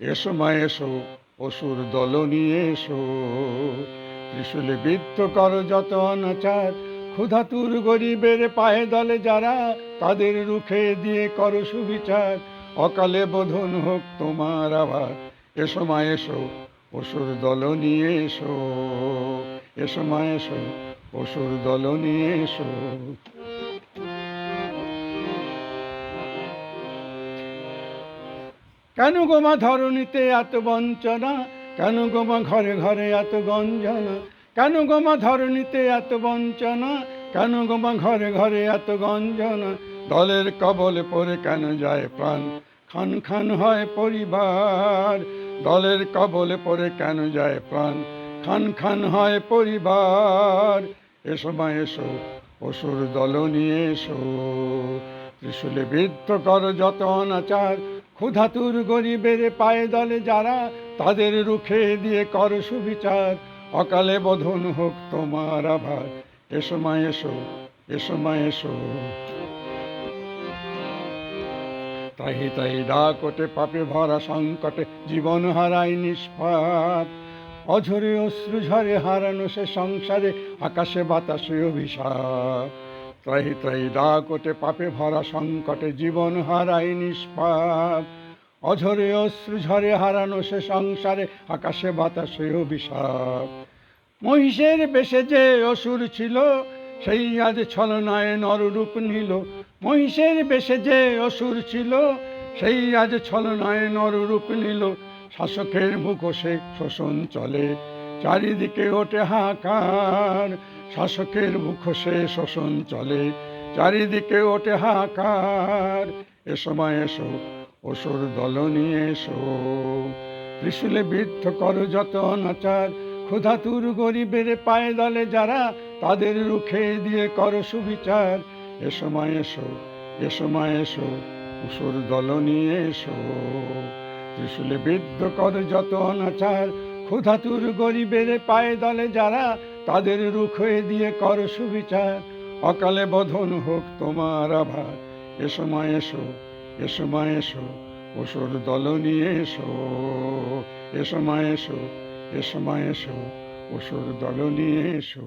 এসো মা, এসো, অসুর দল নিয়ে এসো। ত্রিশুলে বৃত্ত কর, যত অনাচার, ক্ষুধাতুর গরিবের পায়ে দলে যারা, তাদের রুখে দিয়ে কর সুবিচার। অকালে বোধন হোক তোমার আবার। এসো মা, এসো, অসুর দল নিয়ে এসো। এসো মা, এসো, অসুর দল নিয়ে এসো। কেন গোমা ধরণীতে এত বঞ্চনা? কেন গোমা ঘরে ঘরে এত গঞ্জনা? কেন গোমা ধরণীতে এত বঞ্চনা? কেন গোমা ঘরে ঘরে এত গঞ্জনা? দলের কবলে পড়ে কেন যায় প্রাণ? খান খান হয় পরিবার, দলের কবলে পড়ে কেন যায় প্রাণ? খান খান হয় পরিবার, এসো মা এসো, অসুর দল নিয়ে এসো। ত্রিশুলে বিদ্ধ কর যত অনাচার ক্ষুধাতুর গরিবের পায়ে দলে যারা, তাদের রুখে দিয়ে কর সুবিচার। অকালে বোধন হোক তোমার আভার। এসো মা, এসো এসো মা, এসো। তাহি তাই ডাকটে পাপে ভরা সংকটে জীবন হারাই নিষ্পাপ। অঝরে অশ্রু ঝরে হারানো সে সংসারে, আকাশে বাতাসে অভিশাপ। ত্রাহি ত্রাহি ডাকটে পাপে ভরা সংকটে জীবন হারাই নিষ্পাপ। অঝরে অশ্রু ঝরে হারানো সে সংসারে, আকাশে বাতাসে অভিশাপ মহিষের বেশে যে অসুর ছিল, সেই আজ ছলনায় নররূপ নিল। মহিষের বেশে যে অসুর ছিল, সেই আজ ছলনায় নররূপ নিল। শাসকের মুখোশে শোষণ চলে। চারিদিকে ওঠে হাকার শাসকের মুখোশে শোষণ চলে। চারিদিকে ওঠে হাকার এসো মা এসো, অসুর দল নিয়ে এসো। ত্রিশুলে বৃদ্ধ করো যত অনাচার, ক্ষুধাতুর গরিবের পায়ে দলে যারা, তাদের রুখে দিয়ে করো সুবিচার। এ মা এসো, এ মা এসো, অসুর দল নিয়ে এসো। ত্রিশুলে বৃদ্ধ করো যত অনাচার ক্ষুধাতুর গরিবের পায়ে দলে যারা, তাদের রুখ হয়ে দিয়ে কর সুবিচার। অকালে বধন হোক তোমার আভার। এসো মা এসো এসো মা এসো, অসুর দল নিয়ে এসো। এসো মা এসো এসো মা এসো, অসুর দল নিয়ে এসো।